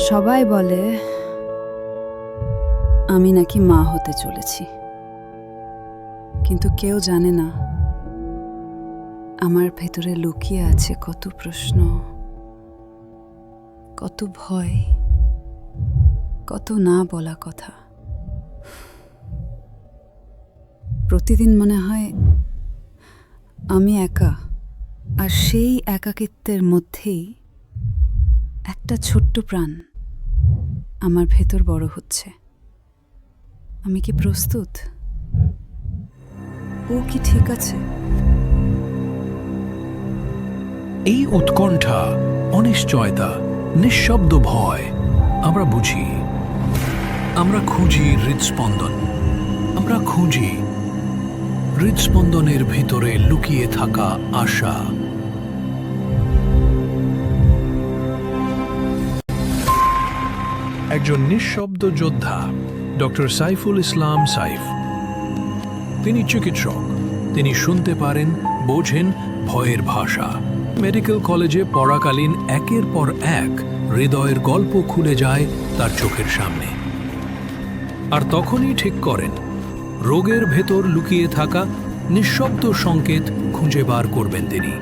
সবাই বলে, আমি নাকি মা হতে চলেছি। কিন্তু কেউ জানে না, আমার ভেতরে লুকিয়ে আছে কত প্রশ্ন, কত ভয়, কত না বলা কথা। প্রতিদিন মনে হয় আমি একা, আর সেই একাকিত্বের মধ্যেই একটা ছোট্ট প্রাণ আমার ভেতর বড় হচ্ছে। আমি কি প্রস্তুত? ও কি ঠিক আছে? এই উৎকণ্ঠা, অনিশ্চয়তা, নিঃশব্দ ভয়, আমরা বুঝি। আমরা খুঁজি হৃদস্পন্দন। আমরা খুঁজি হৃদস্পন্দনের ভিতরে লুকিয়ে থাকা আশা। একজন নিঃশব্দ যোদ্ধা, ডক্টর সাইফুল ইসলাম সাইফ। তিনি চিকিৎসক। তিনি শুনতে পারেন, বোঝেন ভয়ের ভাষা। মেডিকেল কলেজে পড়াকালীন একের পর এক হৃদয়ের গল্প খুলে যায় তার চোখের সামনে। আর তখনই ঠিক করেন, রোগের ভেতর লুকিয়ে থাকা নিঃশব্দ সংকেত খুঁজে বার করবেন তিনি।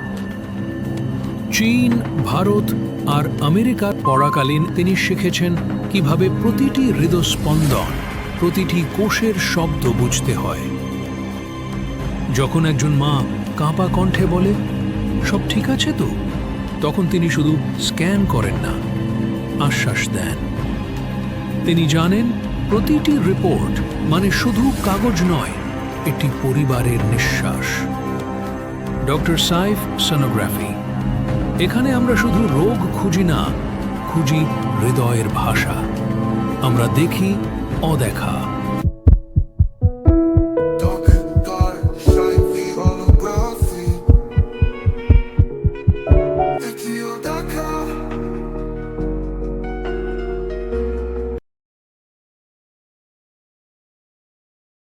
চীন, ভারত আর আমেরিকার পড়াকালীন তিনি শিখেছেন কীভাবে প্রতিটি হৃদস্পন্দন, প্রতিটি কোষের শব্দ বুঝতে হয়। যখন একজন মা কাঁপা কণ্ঠে বলে, সব ঠিক আছে তো? তখন তিনি শুধু স্ক্যান করেন না, আশ্বাস দেন। তিনি জানেন প্রতিটি রিপোর্ট মানে শুধু কাগজ নয় একটি পরিবারের নিঃশ্বাস। ডক্টর সাইফ সোনোগ্রাফি এখানে আমরা শুধু রোগ খুঁজি না খুঁজি হৃদয়ের ভাষা। আমরা দেখি অদেখা।